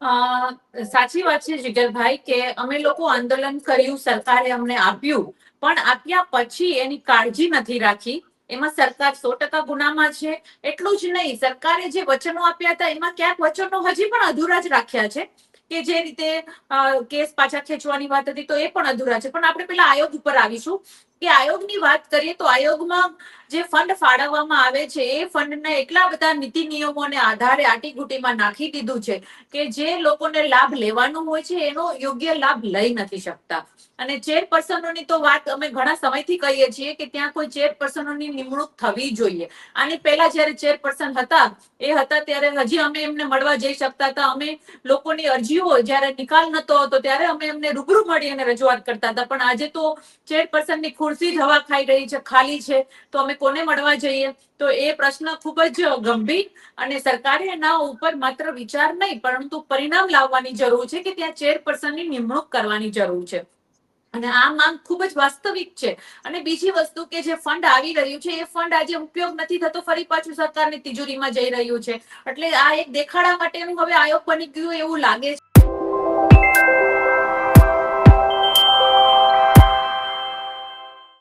સાચી વાત છે જીગરભાઈ કે અમે લોકો આંદોલન કર્યું, સરકારે અમને આપ્યું, પણ આપ્યા પછી એની કાળજી નથી રાખી. એમાં સરકાર સો ટકા ગુનામાં છે, એટલું જ નહીં, સરકારે જે વચનો આપ્યા હતા, એમાં ક્યાંક વચનો હજી પણ અધૂરા જ રાખ્યા છે. કે જે રીતે કેસ પાછા ખેંચવાની વાત હતી તો એ પણ અધૂરા છે. પણ આપણે પેલા આયોગ ઉપર આવીશું. કે આયોગની વાત કરીએ તો આયોગમાં જે ફંડ ફાળવવામાં આવે છે, એ ફંડને એટલા બધા નીતિ નિયમોને આધારે આટીગુટીમાં નાખી દીધું છે કે જે લોકોને લાભ લેવાનો હોય છે, એનો યોગ્ય લાભ લઈ નથી શકતા. અને ચેરપર્સનોની તો વાત અમે ઘણા સમયથી કહીએ છીએ કે ત્યાં કોઈ ચેરપર્સનોની નિમણૂક થવી જોઈએ. આની પહેલા જ્યારે ચેરપર્સન હતા, એ હતા ત્યારે હજી અમે એમને મળવા જઈ શકતા હતા. અમે લોકોની અરજીઓ જ્યારે નિકાલ નતો હતો ત્યારે અમે એમને રૂબરૂ મળી અને રજૂઆત કરતા હતા. પણ આજે તો ચેરપર્સનની ખુરશી જ ખાઈ રહી છે, ખાલી છે, તો અમે કોને મળવા જઈએ? તો એ પ્રશ્ન ખૂબ જ ગંભીર અને સરકારે એના ઉપર માત્ર વિચાર નહીં, પરંતુ પરિણામ લાવવાની જરૂર છે કે ત્યાં ચેરપર્સનની નિમણૂક કરવાની જરૂર છે. અને આ માંગ ખૂબ જ વાસ્તવિક છે. અને બીજી વસ્તુ કે જે ફંડ આવી રહ્યું છે, એ ફંડ આજે ઉપયોગ નથી થતો, ફરી પાછું સરકારની તિજોરીમાં જઈ રહ્યું છે. એટલે આ એક દેખાડા માટેનું હવે આયોગ બની ગયું એવું લાગે છે.